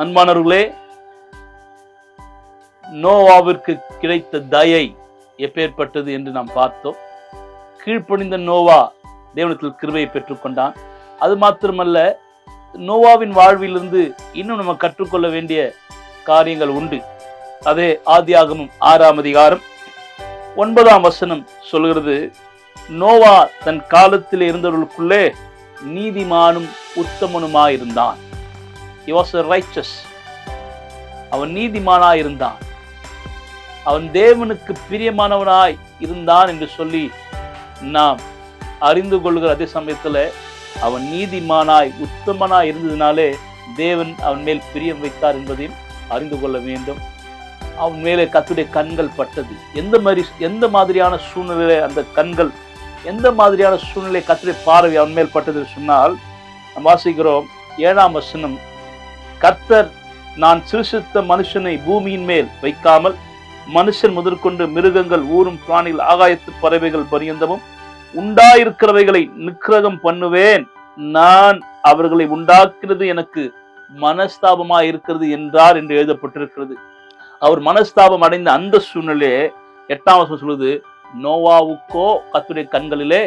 அன்பானவர்களே நோவாவிற்கு கிடைத்த தயை எப்பேற்பட்டது என்று நாம் பார்த்தோம். கீழ்ப்பணிந்த நோவா தேவனத்தில் கிருபையை பெற்றுக்கொண்டான் அது மாத்திரமல்ல நோவாவின் வாழ்விலிருந்து இன்னும் நம்ம கற்றுக்கொள்ள வேண்டிய காரியங்கள் உண்டு. அதே ஆதியாகமும் ஆறாம் அதிகாரம் ஒன்பதாம் வசனம் சொல்கிறது நோவா தன் காலத்தில் இருந்தவர்களுக்குள்ளே நீதிமானும் உத்தமனுமாயிருந்தான். ஹி வாஸ் ரைச்சஸ் அவன் நீதிமானாய் இருந்தான். அவன் தேவனுக்கு பிரியமானவனாய் இருந்தான் என்று சொல்லி நாம் அறிந்து கொள்கிற அதே சமயத்தில் அவன் நீதிமானாய் உத்தமனாய் இருந்ததினாலே தேவன் அவன் மேல் பிரியம் வைத்தார் என்பதையும் அறிந்து கொள்ள வேண்டும். அவன் மேலே கத்துடைய கண்கள் பட்டது. எந்த மாதிரி எந்த மாதிரியான சூழ்நிலை அந்த கண்கள் எந்த மாதிரியான சூழ்நிலை கத்துடைய பார்வை அவன் மேல் பட்டது சொன்னால் நாம் வாசிக்கிறோம் ஏழாம் வசனம். கத்தர் நான் சிருஷித்த மனுஷனை பூமியின் மேல் வைக்காமல் மனுஷன் முதற்கொண்டு மிருகங்கள் ஊரும் பிராணிகள் ஆகாயத்து பறவைகள் பரியந்தமும் உண்டாயிருக்கிறவைகளை நிக்கிரகம் பண்ணுவேன். நான் அவர்களை உண்டாக்குறது எனக்கு மனஸ்தாபமா இருக்கிறது என்றார் என்று எழுதப்பட்டிருக்கிறது. அவர் மனஸ்தாபம் அடைந்த அந்த சூழ்நிலையே எட்டாம் வருஷம் சொல்லுது நோவாவுக்கோ கத்துடைய கண்களிலே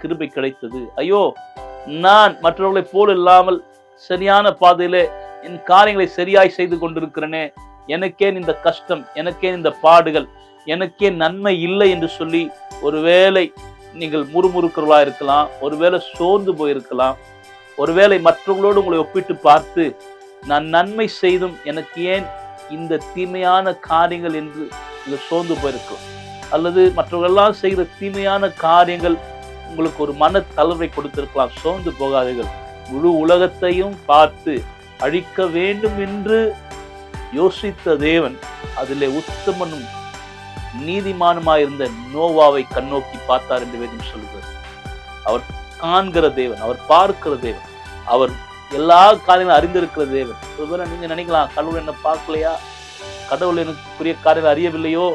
கிருபை கிடைத்தது. ஐயோ நான் மற்றவர்களை போல் இல்லாமல் சரியான பாதையிலே என் காரியங்களை சரியாய் செய்து கொண்டிருக்கிறேனே எனக்கேன் இந்த கஷ்டம் எனக்கேன் இந்த பாடுகள் எனக்கே நன்மை இல்லை என்று சொல்லி ஒருவேளை நீங்கள் முறுமுறுக்கிறவர்களா இருக்கலாம் ஒருவேளை சோர்ந்து போயிருக்கலாம் ஒருவேளை மற்றவர்களோடு உங்களை ஒப்பிட்டு பார்த்து நான் நன்மை செய்தும் எனக்கு ஏன் இந்த தீமையான காரியங்கள் என்று நீங்கள் சோர்ந்து போயிருக்கலாம் அல்லது மற்றவர்களெல்லாம் செய்கிற தீமையான காரியங்கள் உங்களுக்கு ஒரு மன தளர்வை கொடுத்திருக்கலாம் சோர்ந்து போகாதீர்கள். முழு உலகத்தையும் பார்த்து அழிக்க வேண்டும் என்று யோசித்த தேவன் அதிலே உத்தமனும் நீதிமானுமாயிருந்த நோவாவை கண்ணோக்கி பார்த்தார் என்று வேதம் சொல்கிறது அவர் காண்கிற தேவன் அவர் பார்க்கிற தேவன் அவர் எல்லா காரியங்களும் அறிந்திருக்கிற தேவன். ஒருவேளை நீங்க நினைக்கலாம் கடவுள் என்ன பார்க்கலையா? கடவுள் எனக்குரிய காரியங்கள் அறியவில்லையோ?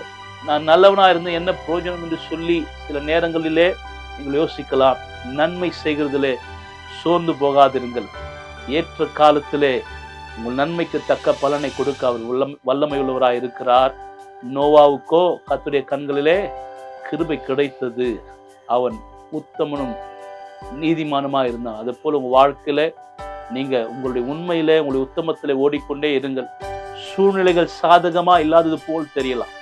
நான் நல்லவனா இருந்தேன் என்ன பிரயோஜனம் என்று சொல்லி சில நேரங்களிலே நீங்கள் யோசிக்கலாம். நன்மை செய்கிறதிலே சோர்ந்து போகாதிருங்கள். ஏற்ற காலத்திலே உங்கள் நன்மைக்கு தக்க பலனை கொடுக்க அவர் உள்ளம் வல்லமை உள்ளவராக இருக்கிறார். நோவாவுக்கோ கத்துடைய கண்களிலே கிருபை கிடைத்தது. அவன் உத்தமனும் நீதிமானமாக இருந்தான். அதே போல் உங்கள் வாழ்க்கையில் நீங்கள் உங்களுடைய உண்மையிலே உங்களுடைய உத்தமத்தில் ஓடிக்கொண்டே இருங்கள். சூழ்நிலைகள் சாதகமாக இல்லாதது போல் தெரியலாம்.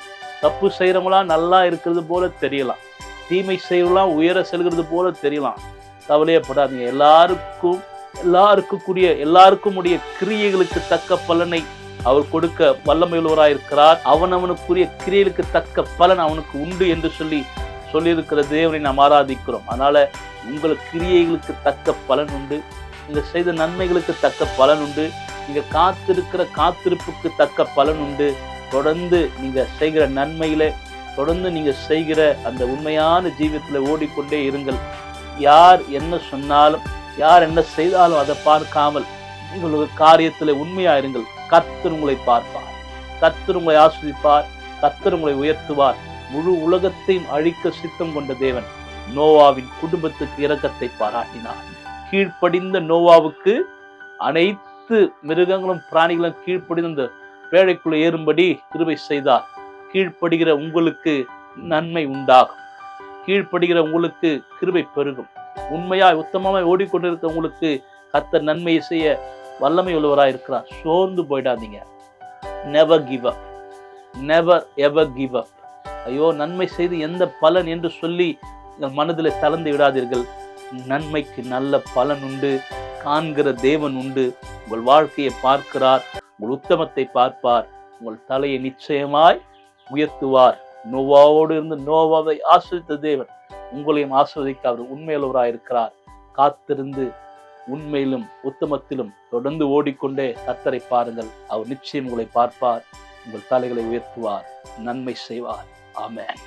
தப்பு செய்கிறவங்களாம் நல்லா இருக்கிறது போல தெரியலாம். தீமை செய்கிறவங்களாம் உயர செல்கிறது போல தெரியலாம். கவலையப்படாதீங்க. எல்லாருக்கும் எல்லாருக்கும் எல்லாருக்கும் உடைய கிரியைகளுக்கு தக்க பலனை அவர் கொடுக்க வல்லமையுள்ளவராயிருக்கிறார். அவன் அவனுக்குரிய கிரியைகளுக்கு தக்க பலன் அவனுக்கு உண்டு என்று சொல்லி சொல்லியிருக்கிற தேவனை நாம் ஆராதிக்கிறோம். அதனால உங்கள் கிரியைகளுக்கு தக்க பலன் உண்டு. நீங்கள் செய்த நன்மைகளுக்கு தக்க பலன் உண்டு. நீங்க காத்திருக்கிற காத்திருப்புக்கு தக்க பலன் உண்டு. தொடர்ந்து நீங்க செய்கிற நன்மையில தொடர்ந்து நீங்க செய்கிற அந்த உண்மையான ஜீவியத்துல ஓடிக்கொண்டே இருங்கள். யார் என்ன சொன்னாலும் யார் என்ன செய்தாலும் அதை பார்க்காமல் நீங்கள் ஒரு காரியத்தில் உண்மையா இருங்கள் கத்தர் உங்களை பார்ப்பார். கத்தர் உங்களை ஆஸ்வதிப்பார். கத்தர் உங்களை உயர்த்துவார். முழு உலகத்தையும் அழிக்க சித்தம் கொண்ட தேவன் நோவாவின் குடும்பத்துக்கு இரக்கத்தை பாராட்டினார். கீழ்ப்படிந்த நோவாவுக்கு அனைத்து மிருகங்களும் பிராணிகளும் கீழ்ப்படிந்த வேலைக்குள்ளே ஏறும்படி கிருபை செய்தார். கீழ்ப்படுகிற உங்களுக்கு நன்மை உண்டாகும். கீழ்ப்படுகிற உங்களுக்கு கிருபை பெருகும். உண்மையாய் உத்தமமாய் ஓடிக்கொண்டிருக்கவங்களுக்கு உங்களுக்கு கர்த்தர் நன்மையை செய்ய வல்லமை உள்ளவராக இருக்கிறார். சோர்ந்து போயிடாதீங்க. Never give up never ever give up ஐயோ நன்மை செய்து எந்த பலன் என்று சொல்லி மனதில் தளர்ந்து விடாதீர்கள். நன்மைக்கு நல்ல பலன் உண்டு. காண்கிற தேவன் உண்டு. உங்கள் வாழ்க்கையை பார்க்கிறார். உங்கள் உத்தமத்தை பார்ப்பார். உங்கள் தலையை நிச்சயமாய் உயர்த்துவார். நோவாவோடு இருந்து நோவாவை ஆசிரித்த தேவன். உங்களையும் ஆஸ்வதிக்க அவர் உண்மையுள்ளவராய் இருக்கிறார் காத்திருந்து உண்மையிலும் உத்தமத்திலும் தொடர்ந்து ஓடிக்கொண்டே கத்தரை பாருங்கள். அவர் நிச்சயம் உங்களை பார்ப்பார். உங்கள் தலைகளை உயர்த்துவார். நன்மை செய்வார். ஆமேன்.